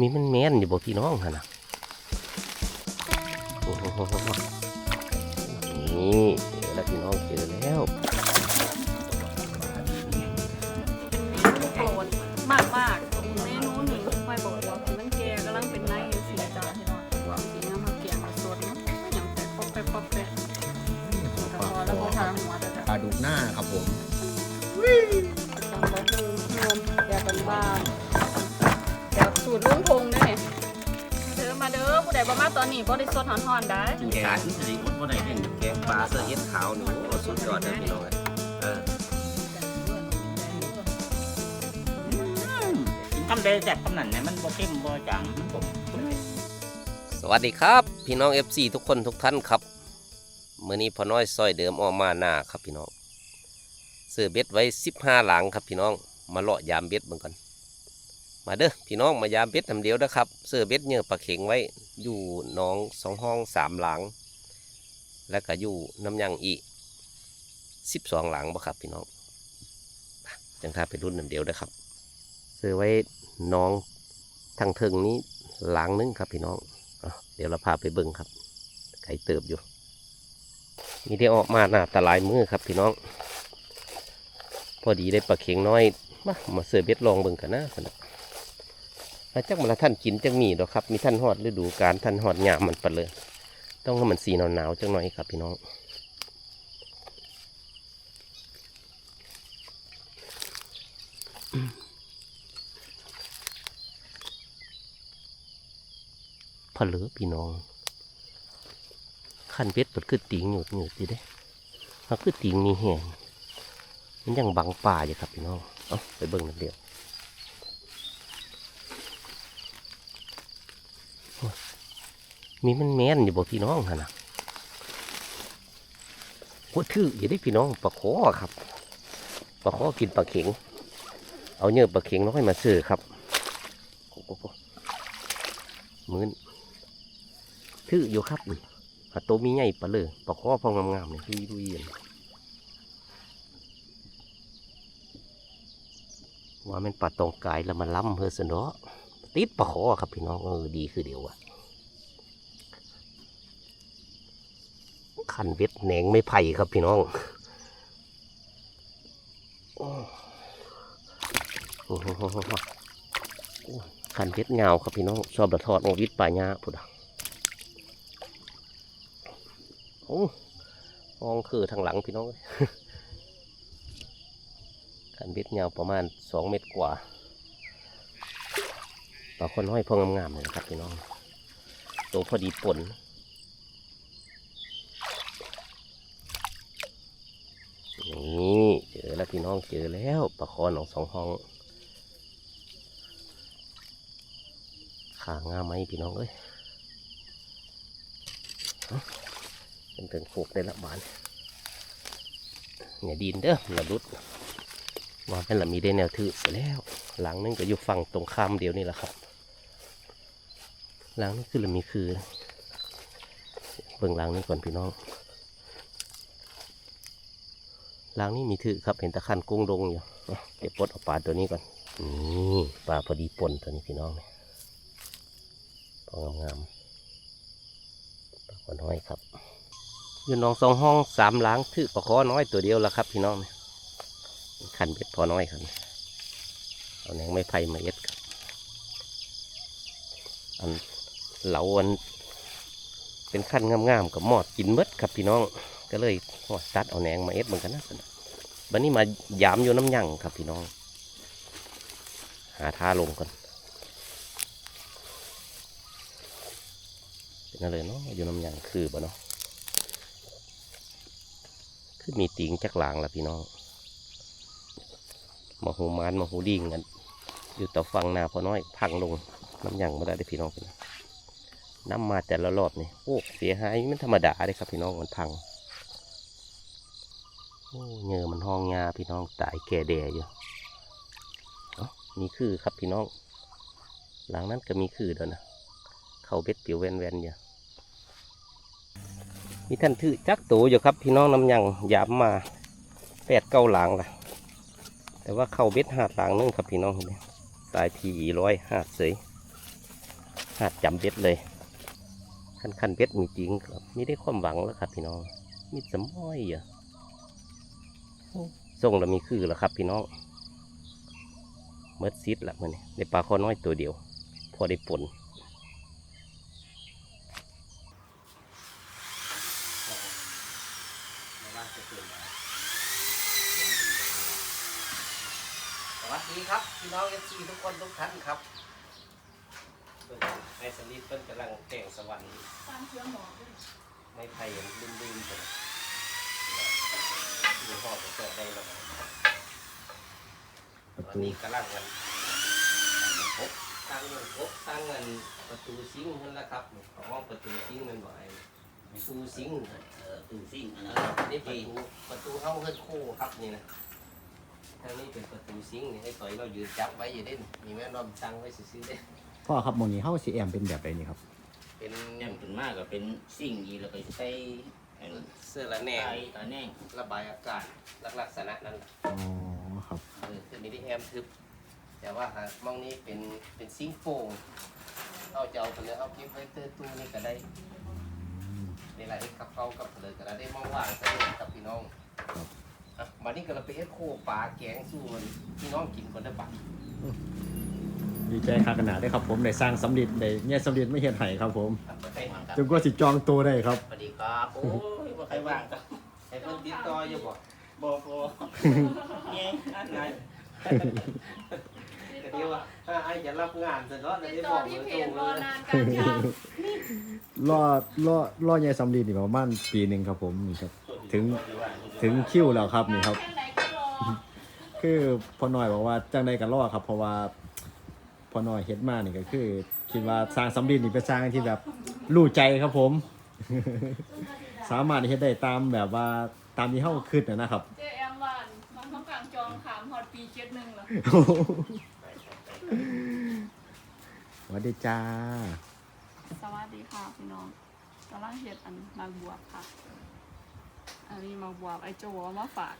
มีมันแม่นอยู่บ่พี่น้องฮะนะโอ้โหนี่เจอแล้วพี่น้องเจอแล้วโปรดมากมากๆเมนูหนึ่งไฟบอกว่าคือมันแก่กำลังเป็นไนท์สีจาที่นอนสีน้ำมาเกี่ยงมาสดเนาะอย่างแต่ป๊อปแป๊บป๊อปแป๊บแต่พอแล้วพอทางหัวแต่ปลาดุกหน้าครับผมจังหวะคือรวมแบบบ้านๆแบบ สูตรลุงพงเนี่ยเด้อมาเด้อผู้ใดบ่มาตอนนี้บ่ได้สดฮ้อนๆได้แกงสิอุดบ่ได้เห็นแกงปลาเสื้อเฮ็ดขาวนี่โอ้สุดยอดเลยพี่น้องเอ้ยเออกินคำเดแซ่บคำนั้นเนี่ยมันบ่เข้มบ่จางมันผมสวัสดีครับ พี่น้อง FC ทุกคนทุกท่านครับมื้อนี้พ่อน้อยซอยเดิมออกมาหน้าครับพี่น้องเสื้อเบ็ดไว้15หลังครับพี่น้องมาเลาะยามเบ็ดเบิ่งกัน มาเด้อพี่น้องมายามเบ็ดทำเดียวนะครับเสื้อเบ็ดเหยื่อปลาเข็งไว้อยู่น้องสองห้องสามหลัง แล้วก็อยู่น้ำยังอีก12หลังบ่ครับพี่น้องจังถ้าไปรุ่นน้ำเดียวนะครับเสื้อไว้น้องทางเทิงนี้หลังนึงครับพี่น้องอเดี๋ยวเราพาไปเบิ่งครับไก่เติบอยู่มีได้ออกมาหน้าตาลายมือครับพี่น้อง พอดีได้ปลาเข็งน้อยมามาเสือเบ็ดลองเบิ่งกันนะ สนะแล้วจักมาละท่านกินจังมีดอกครับ มีท่านหอดฤดูกาลท่านหอดหยามมันไปเลยต้องให้มันสีหนาวๆจังหน่อยครับพี่น้องพะเหลือพี่น้อง ขั้นเบ็ดมันคือติงหยุดหยุดสิเด้มันคือติงนี่แห้งมันยังบังป่าอยู่ครับพี่น้อง เอาไปเบิ่งนิดเดียวโอ้ย มีมันแม่นอยู่บ่พี่น้องฮะนะโคตรถืออยู่ได้พี่น้องปลาขอครับปลาขอกินปลาเข็ง เอาเนื้อปลาเข็งน้อยมาซื้อครับโอ้โหมือนถืออยู่ครับนี่หาโตวมีใหญ่ปะเลยปลาคอพองงามๆเนี่ยลุยลุยๆว่ามันปลาตองกายแล้วมันล้ำเพื่อสนอติดปลาคอครับพี่น้องเออดีคือเดียวอะ ขันเวทแหนงไม่ไผ่ครับพี่น้องขันเวทเงาครับพี่น้อง ชอบระทอดโอวิทปลาญาพุดะโอ้มองคือทางหลังพี่น้องขันเบ็ดยาประมาณสองเมตรกว่าปลาคนห้อยพองงามๆเลยครับพี่น้องตัวพอดีปนนี่เจอแล้ว พี่น้องเจอแล้วปลาคอหนองสองห้อง ขางามไหมพี่น้องเอ้ยเป็นถึงโขกได้ละบานเนี่ยดินเด้อละรุดว่าเป็นละมีได้แนวถือแล้ว หลังนึงก็อยู่ฝั่งตรงข้ามเดียวนี่แหละครับหลังนี้คือละมีคือเบิ่งหลังนี้ก่อนพี่น้อง หลังนี้มีถือครับเห็นตะขันกุ้งดงอยู่เดี๋ยวปลดเอาปลาตัวนี้ก่อนนี่ปลาพอดีปนตัวนี้พี่น้องเนี่ยพองามๆปลาขอน้อยครับอยู่หนองสองห้องสามล้างถือปลาคอน้อยตัวเดียวละครับ พี่น้องเนี่ยขันเบ็ดพอน้อยครับเอาแหนงไม่ไผ่มาเอ็ดครับอันเหลาอันเป็นขั้นงามๆกับหมอดกินมดครับพี่น้อง ก็เลยตัดเอาแหนงมาเอ็ดเหมือนกันนะวันนี้มายามอยู่น้ำยั่งครับพี่น้อง หาท่าลงก่อนเป็นอะไรเนาะอยู่น้ำยั่งคือบ่เนาะคือมีติงจักหลางละพี่น้องมาหูมานมาหูดิ่งกันอยู่ต่อฟังหนาพอน้อยพังลงน้ำยังมาได้เด้พี่น้องน้ำมาแต่ละรอบนี่โอ้เสียหายมันธรรมดาเลยครับพี่น้องมันพัง เงือมันห้องงาพี่น้องตายแก่แดอยู่มีคือครับพี่น้อง หลังนั้นก็มีคือเด้วนะเขาเบ็ดเปียวแวนแวนอยู่มีท่านถือจักตูอยู่ครับ พี่น้องน้ำยังยามมาแปดเก้าหลังละแต่ว่าเขาเบ็ดหาดหลังนึงครับพี่น้องเห็นไหมตายทีร้อยหาดเสยหาดจำเบ็ดเลยคันคันเบ็ดมีจริงครับมีได้ความหวังแล้วครับพี่น้องมีสมอยอะ ส่งแล้วมีคือแล้วครับ พี่น้องเมิดซิดละมันนี่ได้ปลาคอน้อยตัวเดียว พอได้ผลสวัสดีครับ พี่น้องเอฟซีทุกคนทุกท่านครับในสลิปเพิ่นกำลังแต่งสวรรค์สร้างเชื้อหมอด้วยไม่ไผ่ยังลืมๆไป อยู่หอบเกิดได้แล้วตอนนี้กำลังเงินพบตั้งเงินพบตั้งเงินประตูซิงค์นั่นแหละครับของห้องประตูซิงค์มันบ่อยประตูซิงค์เออตู้ซิ่งอันเอนั้นอนี่ประตูประตูห้องเฮือนคู่ครับนี่นะทางนี้เป็นประตูซิงค์นี่ให้ต่อยเรายืนจับไว้อยู่เด่นมีแม่นอมตั้งไว้ซื้อๆเด้พ่อครับหมองนี้เฮาสิแอมเป็นแบบใดนี่ครับ เป็นเนี่ยขึ้นมากก็เป็นสิ่งดีแล้วก็ใส่อัน เสื้อละแหนงใส่ตาแน่งระบายอากาศลักษณะนั้นอ๋อครับเออคือมีที่แอมทึบ แต่ว่าหามองนี้เป็นเป็นซิงค์โป่งเอาจะเอาไปเลยเอาเก็บไว้เตอร์ตู้นี่ก็ได้ในรายเอ็ดกับเขากับเลยก็ได้ได้มองว่างสะดวกกับพี่น้องอะมานี่ก็เราไปเอ็ดโคปลาแกงสู้มันพี่น้องกินคนละบัก ดีใจคักขนาดได้ครับผมได้สร้างสำลิดได้เนี่ยสำลิดไม่เฮ็ดให้ครับผมครับไปให้จนกว่าสิจองตัวได้ครับ สวัสดีครับโอ้ยบ่ใครว่างก็ให้เพิ่นติดต่ออยู่บ่บ่บ่เนี่ยอันไหนก็เดียวว่าถ้าไอ้จะรับงานเสร็จแล้วติได้ดบต่ออกที่เบอร์เพตรจงรเลอยนานการช่างรอรอรอเนี่ยสำลิดนี่ประมาณปีหนึงครับผมนี่ครับ ถึงถึงคิวแล้วครับนี่ครับ แค่ไหนก็รอคือพ่อน้อยบอกว่าจังใดก็รอครับ เพราะว่า พ่อน้อยเฮ็ดมานี่ก็คือ คิดว่าสร้างสำลิดนี่เป็นสร้างที่แบบรู้ใจครับผม สามารถเฮ็ดได้ตามแบบว่าตามที่เฮาคิดนะนะครับ เจแอมวานน้องต้องกลางจองขามฮอดปีเจ็ดหนึ่งเหรอสวัสดีจ้า สวัสดีค่ะพี่น้องกำลังเห็ดอันหมากบวบค่ะ อันนี้หมากบวบไอโจเอามาฝาก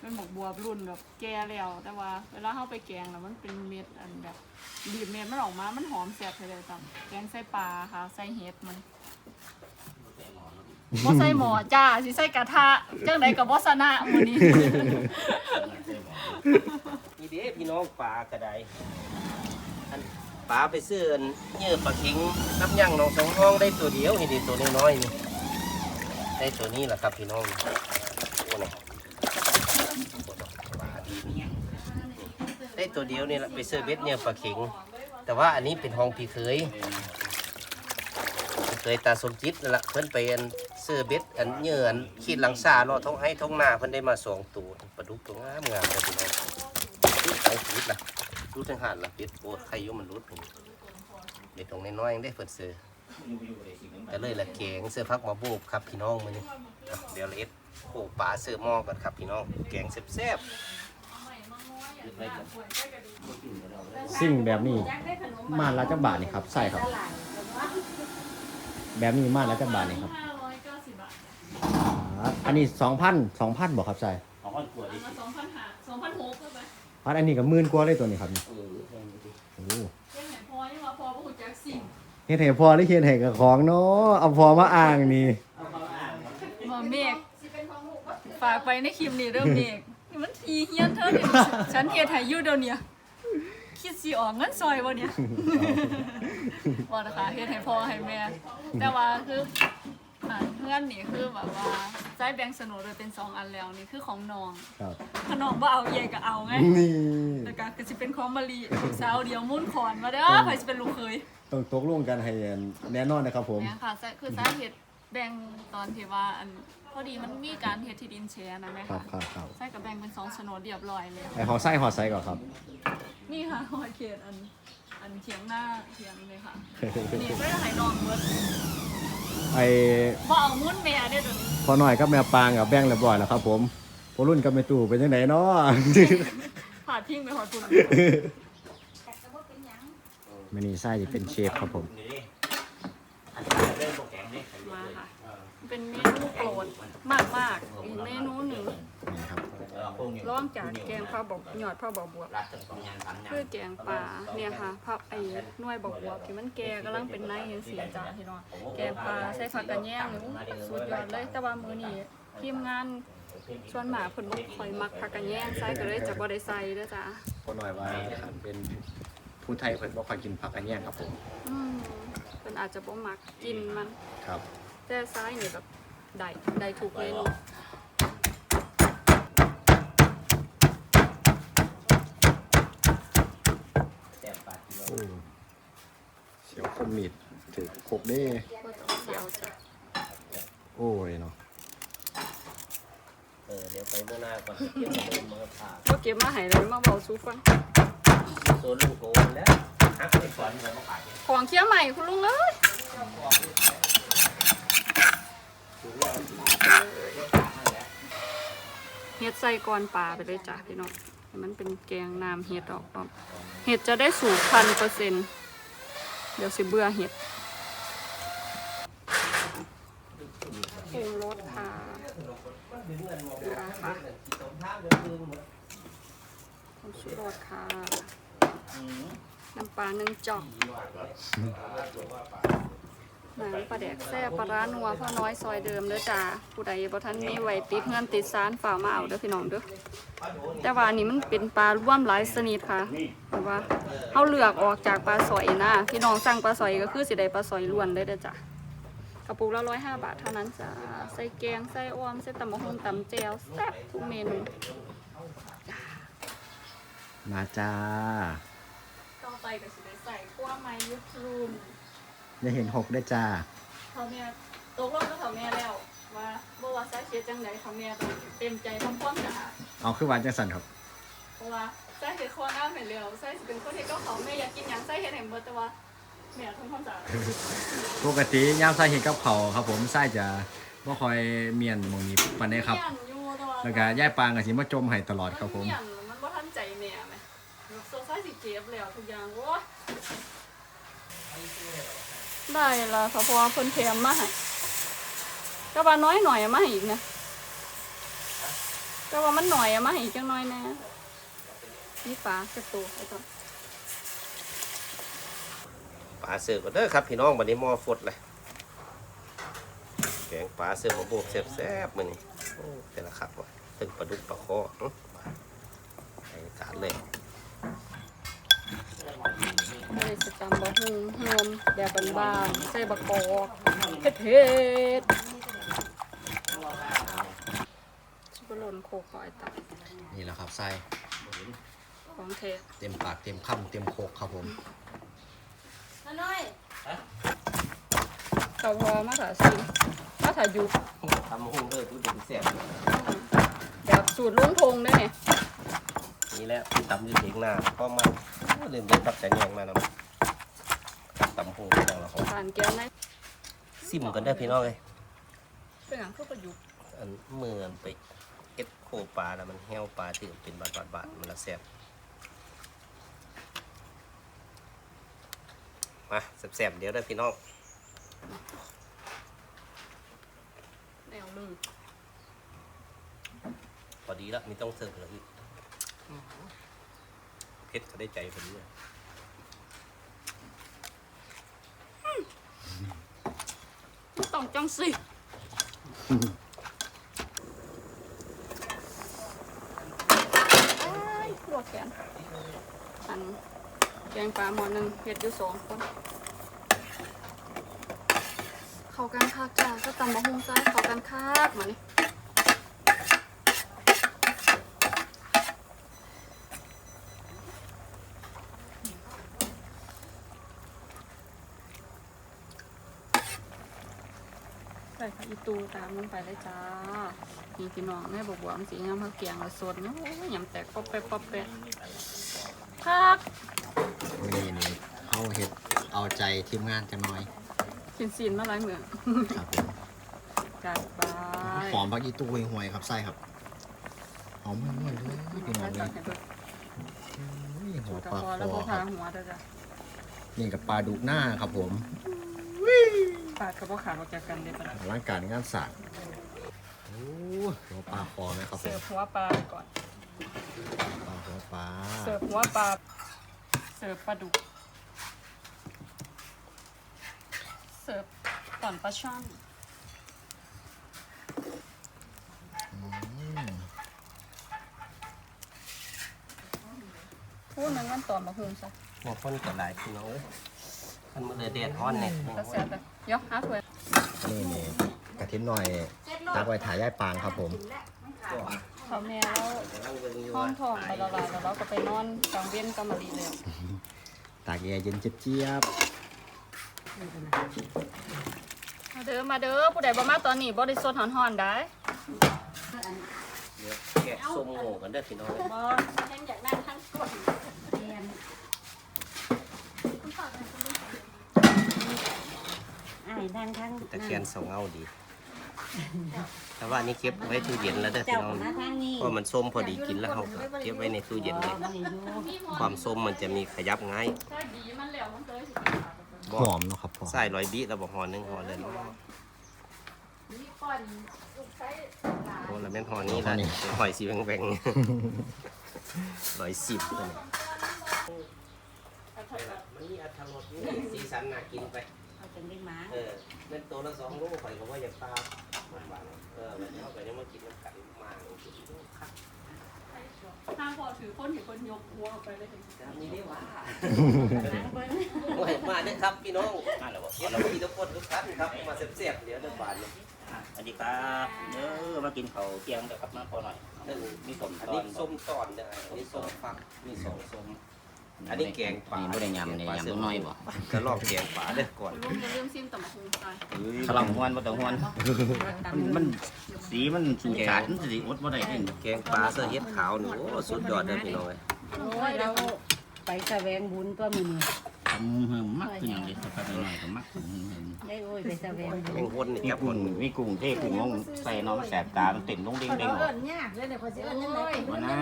เป็นหมกบัวรุ่นแบบแก่แล้ว แต่ว่าเวลาเข้าไปแกงแล้วมันเป็นเม็ดอันแบบบีบเม็ดมันออกมามันหอมแซ่บเลยจ้ะแกงใส่ปลาค่ะใส่เห็ดมันบ่ใส่หมอจ้าสิใส่กระทะจังไดกับบ่สนะมื้อนี้นี่เด้พี่น้องปลากระไดอันปลาไปซื้ออันเนื้อปลาคิงน้ำย่างหนองสองห้องได้ตัวเดียวนี่ดิตัวน้อยๆนี่ได้ตัวนี้แหละครับพี่น้องโอ้นี่ปลาดีเนี่ย ได้ตัวเดียวนี่แหละไปซื้อเบ็ดเนี่ยปลาคิงแต่ว่าอันนี้เป็นห้องพี่เคยผีเคยตาสมจิตนั่นแหละเพิ่นไปอันซื้อเบ็ดอันเนื้ออันขีดหลังซาเลาะท้องให้ท้องหน้าเพิ่นได้มาสองตัวปลาดุกตัวงามงามเลยพี่น้องไอ้ปิดล่ะรูดทางหาดล่ะปิดโอ้ใครยุ่มันรูดผมเด็กตรงน้อยๆยังได้เปิดเสือก็เลยละแกงเสื้อพักมาโบครับพี่น้องมื้อนี้เอาเดี๋ยวเราเอ็ดโขป่าเสื้อมอกันครับพี่น้องแกงแซ่บ สิ่งแบบนี้มาละจักบาทนี่ครับใช่ครับ แบบนี้มาละจักบาทนี่ครับห้าร้อยเก้าสิบบาทอ่าอันนี้สองพันสองพันบอกครับใช่ของคนกลัวดิมาสองพันห้าสองพันหกก็ไปพันอันนี้ก็หมื่นกว่าเลยตัวนี้ครับนี่เออแพงดิโอ้โหเรื่องไหนพอยังมาพอพวกหุ่นจักสิ่งเฮ็ดให้พอได้เฮ็ดให้กับของเนาะเอาพอมาอ้างนี่เอาเข้าอ่างมาเมฆฝากไปในคลิปนี้เริ่มเมฆ นี่มันทีเฮียนเธอเนี่ยฉันเฮ็ดให้อยู่เดี๋ยวเนี้คิดสิออกเงินซอยบ่เนี่ยบ่นะคะเฮ็ดให้พ่อให้แม่ แต่ว่าคืออ่าเพื่อนนี่คือแบบว่าใจแบ่งสนุดโดยเป็นสองอันแล้วนี่คือของน้องครับถ้าน้องบ่เอาใหญ่ก็เอาไง นี่ แล้วก็คือสิเป็นของมะลิลูกสาวเดียวมุ่นขอนมาเด้อใครสิเป็นลูกเคยต้องตกลงกันให้แน่นอนนะครับผม เนี่ยค่ะสาคือสาเหตุ แบ่งตอนที่ว่าอันพอดีมันมีการเฮ็ดที่ดินแชร์นะแม่ครับค่ะครับครับใช่กับแบ่งเป็นสองโฉนดเรียบร้อยเลยไอหอไส้หอไส้ก่อนครับ นี่ค่ะหอยเขตอันอันเถียงหน้าเถียงเลยค่ะนี่ก็จะให้น้องเบิดไอบ่เอามุ่นแม่เด้อเดี๋ยวนี้พอหน่อยกับแม่ปางกับแบ่งเรียบร้อยแล้วครับ ผมพอรุ่นกับแม่ตู่เป็นยังไงเนาะผาดทิ้งไปหอดปุ่นมินีไส้จะเป็นเชฟครับผม นี่ เป็นเมนูโปรดมากมากๆอีกเมนูหนึ่งนี่ครับเเออพวกนี้ร้องจากแกงผ้าบอกหยอดผ้าบอกบวบรัดจังสองงานสามงานคือแกงปลาเนี่ยค่ะผักไอ้หน่วยบอกบวบที่มันแก่กำลังเป็นในเห็นสีจ้าพี่น้องแกงปลาใส่ผักกระแยงนี่สุดยอดเลยแต่ว่ามื้อนี้ทีมงานส่วนมากเพิ่นบ่ค่อยมักผักกระแยงใส่ก็เลยจะบ่ได้ใส่เด้อจ้าพอหน่อยว่าเป็นผู้ไทยเพิ่นบ่ค่อยกินผักกระแยงครับผมอืมเพิ่นอาจจะบ่มักกินมันครับ แต่ซ้ายนี่แบบได้ได้ถูกเมนูแซ่บปลาที่เราโอ้เสียวคมมีดถือครบเด้ก็ต้องเสียวจ้ะโอ้ยเนาะเออเดี๋ยวไปเมื่อหน้าก่อนเก็บเงินมาผ่าบ่เก็บมาให้เลยมาเว้าสู่ฟังโซนลูกโกนแล้วฮักไปก่อนเลยมาขายของเคี้ยวใหม่คุณลุงเลย เฮ็ดใส่ก้อนปลาไปเลยจ้ะพี่น้องให้มันเป็นแกงน้ำเห็ดออกปั๊บเห็ดจะได้สูตรพันเปอร์เซ็นต์เดี๋ยวสิเบื่อเห็ดปรุงรสค่ะเกลือค่ะผงชูรสค่ะน้ำปลาหนึ่งจอก น้ำปลาแดกแซ่บปลาร้านัวพ่อน้อยซอยเดิมเด้อจ้าผู้ใดบ่ทันมีไว้ติดเงินติดซานฝ่ามาเอาเด้อพี่น้องเด้อแต่ว่าอันนี้มันเป็นปลาร่วมหลายชนิดค่ะแต่ว่าเฮาเลือกออกจากปลาสอยนะพี่น้องสั่งปลาสอยก็คือสิได้ปลาสอยล้วนเลยเด้อจ้ะกระปุกละร้อยห้าบาทเท่านั้นจ้าใส่แกงใส่อ้อมใส่ตำมะฮงตำแจวแซ่บทุกเมนูมาจ้าต่อไปก็สิได้ใส่ขั้วไม้ยุทรูม ได้เห็นหกได้จ้าเขาแม่ตกลงกับเขาแม่แล้ว ว่าบ่ว่าสาเหตุจังไดเขาแม่ต้องเต็มใจทำความสะอาดเอาคือหวานจังสันครับเพราะว่าสาเหตุคนน้ำเห็นแล้วสาเหตุเป็นคนที่ก็เขาแม่อยากกินหยังสาเหตุเห็นเบิดแต่ว่าแม่ทำความสะอาดปกติยามใส่เห็ดกับเขาวครับ ผมใส่จะบ่ค่อยเมียนหมองนี้ปานใดครับ เมี่ยนอยู่แต่ว่าแล้วก็ย่ายปางก็สิมาจมให้ตลอดครับผมนเมี่ยนมันบ่ทันใจแม่แม่โซซ่าสิเก็บแล้วทุกอย่างโอ้ยได้ละค่ะเพราะว่าเพิ่นแถมมาให้ก็ว่าน้อยหน่อยมาให้อีกนะก็ว่ามันหน่อยมาให้อีกจังน้อยแน่นี่ปลาจะโตไอ้ตัวปลาเสือกก่อนเด้อครับพี่น้องวันนี้มอฟดเลยแกงปลาเสือกมาโบกแซ่บๆมือนี้โอ้แต่ละครับว่ะตึงปลาดุกปลาคออื้อมใส่จานเลย อันนี้สตำบะฮุงนมแบบบางๆใส่บะกอกเผ็ดเผ็ดชิบะหล่นโคกหอยตับนี่แหละครับใส่ของเทเต็มปากเต็มคำเต็มโคกครับผมเกาพอมาถ่าซิมาถ่าอยู่ทำหุ้งเด้อทุกอย่างแซ่บแบบสูตรลุงพงด้วยเนี่ยนี่แหละตำอยืดเถียงหน้าก็มาโอ้ ลืมเด็ดปักแต่แยงมานำตำหุ้งอย่างละของผ่านแก้วในซิมกันเด้อพี่น้องเลยเป็นอย่างคือประยุกต์อันเมื่อนไปเอ็ดโคปลาแล้วมันแห้วปลาที่เป็นบาดบาดบาดมันละแซ่บมาแซ่บๆเดี๋ยวเด้อพี่น้องแนวลือพอดีแล้วมีต้องเสิร์ฟแล้ว พี่เพชรก็ได้ใจผมเนี่ยไม่ต้องจังสิอ้ปวดแขนอันแกงปลาหมอหนึ่งเห็ดอยู่สองคนเขากันคักจ้าก็ตำมะฮุงซ้ายเขากันคักมานี่ ส่ผักอีตูตามลงไปเลยจ้านี่พี่น้องแม่บอกว่ามันสีงามผักเกียงละสดโอ้ยยำแตกป๊อปเป๊ะป๊อปเป๊ะพักนี่นี่เอาเห็ดเอาใจทีมงานจังหน่อยกินซีนมาหลายเหมืองครับผมกัดไปหอมผักอีตู้ห่วยๆครับใส่ครับหอมห่วยๆเลยพี่น้องเลยอุ้ยหัวกระปลาพคอแล้วอก็คพารับหัวเด้อจ้ะนี่กับปลาดุกหน้าครับผม ปาดกับพ่ขาดออกจากกันเลยปะร่างการงานสร้างอ้หัวปลาคอไหมครับผเสิร์มฟหัวปลาก่อน ปลาหัวปลาเสิร์ฟหัวปลา เสิร์ฟปลาดุก เสิร์ฟตอนปลาช่อนพูดมันวันตอนมาเพิ่มซะบางคนก็หลายพี่น้องเอ้ยมันมือแดดร้อนเนี่ยก็แซ่บเลย ยกหาถ้วยนี่นี่กระเทียมหน่อยตักไว้ถ่ายย่ายปางครับผมเขาแม่แล้วห้องทองไปละลายแล้วเราก็ไปนอนกลางเว้นกำมะลีเลยตากแอร์เย็นเจี๊ยบมาเด้อมาเด้อผู้ใดบ่มาตอนนี้บ่ได้สดฮ้อนๆได้เดี๋ยวแกะส้มโง่กันเด้อพี่น้องเอ้ยบ่แห้งอยากได้ทั้งกด ไอ้ นั่นทั้งตะเคียนสองเอาดี แต่ว่าอันนี่เก็บไว้ตู้เย็นแล้วเด้อพี่เจ้าน้องมาทางนี้เพราะมันส้มพอดีกินแล้วเขาก็เก็บไว้ในตู้เย็นเลยมันอยู่ความส้มมันจะมีขยับง่ายถ้าดีมันแล้วมันเลยสิบหอกอมเนาะครับพ่อใส่ร้อยบิแล้วบอกห่อหนึงห่อเลยเนาะนี่ก่อนลูกไส้โอ้แล้วแม่นห่อนี้ละเป็นหอยสีแหวงๆร้อยสิบตัวนี้มันมีอัตรสนี่สีสันน่ากินไป เอาเป็นได้หมาเออเป็นตัวละสองโลข่อยก็ว่าอยากตามมันบานเออแบบนี้เขาก็ยังมากินน้ำกันมากินคักถ้าพอถือคนถือคนยกหัวออกไปเลยนี่ได้ว่าล้างเบิ้งโอ้ยมาเด้อครับพี่น้องมาแล้วเดี๋ยวเราพี่ทุกคนทุกท่านครับมาเสียบๆเดี๋ยวเดินบานเนี่ยสวัสดีครับเด้อมากินข้าวเที่ยงเดี๋ยวครับมาพอหน่อยหนึ่งมีสมอันตอนี้นส้มตอนเนี่ยอันนี้ส้มฟักมีสองส้ม อันนี้แกงป่านี่บ่ได้ยำเนี่ยยำตัวน้อยบ่ก็ลองแกงป่าเด้อก่อนลุงจะเริ่มซิมต่ำหูตายขลังหวนบ่ต้องหวนมันมันสีมันสูดสาดมันสิอดบ่ได้เด้แกงปลาเสื้อเฮ็ดขาวนี่โอ้สุดยอดเด้อพี่น้องเอ้ยโอ้ยเราไปแสวงบุญตัวมือนี่ ทำเฮิมมักคือหยังเด้สักพักหน่อยก็มักเฮิมได้โอ้ยไปแสวงบุแมญงวนนี่มีครับกุ้งมีกุ้งเทกุ้งลงใส่น้องแสบตามันเต้นลงเด้งเด้งเอิ้นยากเลยเดี๋ยวเขาสิเอิ้นนั่นแหละบ่นะ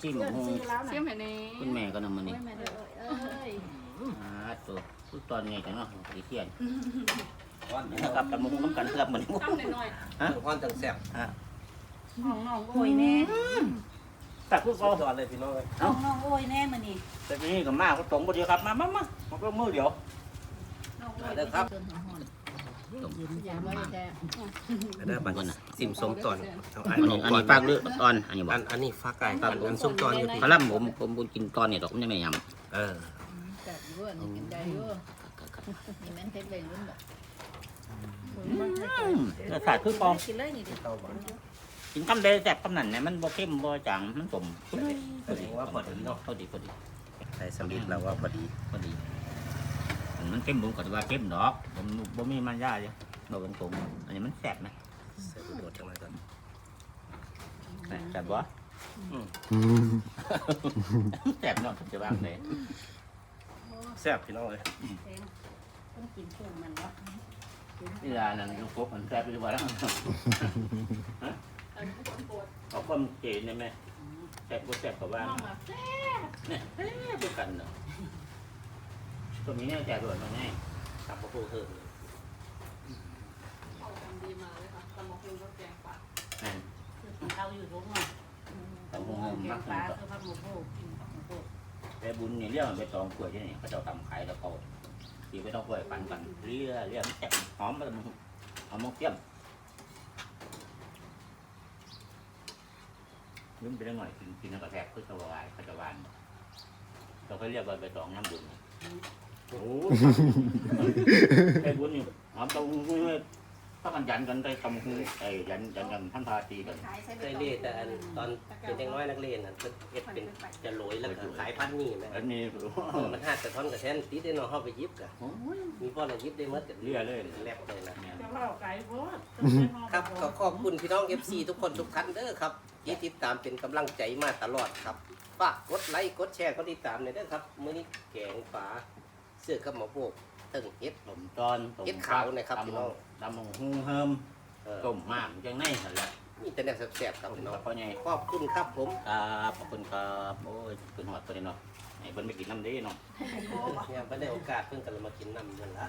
ชิมหงซิมให้นี่คุณแม่ก็นำมานี่โอ้ยแม่เด้อเอ้ยอ่าตัวทุกตอนไงจังเนาะสีเทียนนะครับตำมุงน้ำกันครับเหมือนตั้มหน่อยฮ้อนจังแซ่บห้องน้องโอ้ยแน่ ตักลูกสุเอาดยอดเลยพี่น้องเอ้ยห้องน้องโอ้ยแน่มื้อนี้แต่นี่ก็มากก็ตรงบ่เดียวครับมามามามันก็มือเดียวมาเด้อครับอย่ามาแท้มาเด้อบัดนี้ซิมส้มตอนเอาไอ้อันอนี้อกอันก่อนี้นปากเลืออ่อนอันนี้บออักนอันนี้ฟักไก่อันอันส้มตอนอยู่พี่พะล่ำผมผมบุญกินตอนนี่ดอกผมยังไม่ยเออจัดอยู่อันนี้กินได้อยู่นี่แม่นเทปเลยรุ่นแบบำรสชาติคือปองกินเลยนี่ดิเข้าบ่ กินคำเดียวแซ่บคำนั้นเนี่ยมันบ่เข้มบ่จางมันสมแสดงว่าพอดีเนาะพอดีพอดีใส่สำลีแล้วว่าพอดีพอดี มันเข้มผมก็ว่าเข้มดอกผมบ่มีมันยาเลยบ่เป็นผมอันนี้มันแซ่บนะใส่ลูกโดดจังเลยก่อนแซ่บบ่แซ่บเนาะผมจะวางเลยแซ่บพี่น้องเอ้ยต้องกินช่วงมันเนาะเวลานั้นลูกกบมันแซ่บไปว่าแล้วเอาความเก๋เนี่ยแม่แซ่บบ่แซ่บก็ว่าน้องมาเนี่ยเอ๊ะเดียวกันเนาะตรงนี้เนี่ยแจกด่วนมาไงตับปะปูเพิ่มเอาของดีมาเลยค่ะตำมะฮุงก็แกงป่านั่นเราอยู่ทุกเนาะตับปะปูแกมังกปลาตับคือผักหมูโบกินผักหมูโบแต่บุญเนี่ยเรียกมันไปตองกล้วยที่นี่เขาจะเอาตำขายแล้วเขาตีไปต้องกล้วยปั่นกันเรียเรียมันแซ่บหอมมันหอมมกเทียม ยืมไปได้หน่อยกินกินแล้วก็แทบคือสวายเขาจะหวานเราก็เรียกว่าไปตองน้ำบุญโอ้ไอ้บุญนี่หอมตรงถ้ามันยันกันได้คำคือไอ้ยันยันกันท่านพาตีกันได้เล่แต่อันตอนเป็นเด็กน้อยนักเรียนน่ะเพิ่นเฮ็ดเป็นจะโหลยแล้วก็ขายพันนี่แม่อันนี้เออมันหาแต่ท่อนกระแทนติดได้เนาะเฮาไปหยิบกะมีพ่อละหยิบได้หมดเรียเลยแลบเลยนะจะเล่าไก่โพดครับก็ขอบคุณพี่น้อง FC ทุกคนทุกท่านเด้อครับ ที่ติดตามเป็นกำลังใจมาตลอดครับฝากกดไลค์กดแชร์กดติดตามหน่อยเด้อครับมื้อนี้แกงฝาเสื้อกับหมอโบกตึงเฮ็ด ต้มตอนเฮ็ดขาวนะครับพี่น้อง ดำมงฮูเฮิมเออต้มมากจังไงนั่นแหละมีแต่แนวแซ่บๆคขรัอบบคุณพี่น้องพ่อใหญ่ขอบคุณครับผม ครับขอบคุณครับโอ้ยเป็นหอดตัวนี้เนาะไอ้เพิ่นไปกินน้ำดีเนาะเนี่ยเพิ่นได้โอกาสเพิ่นก็เลยมากินน้ำนั่นละ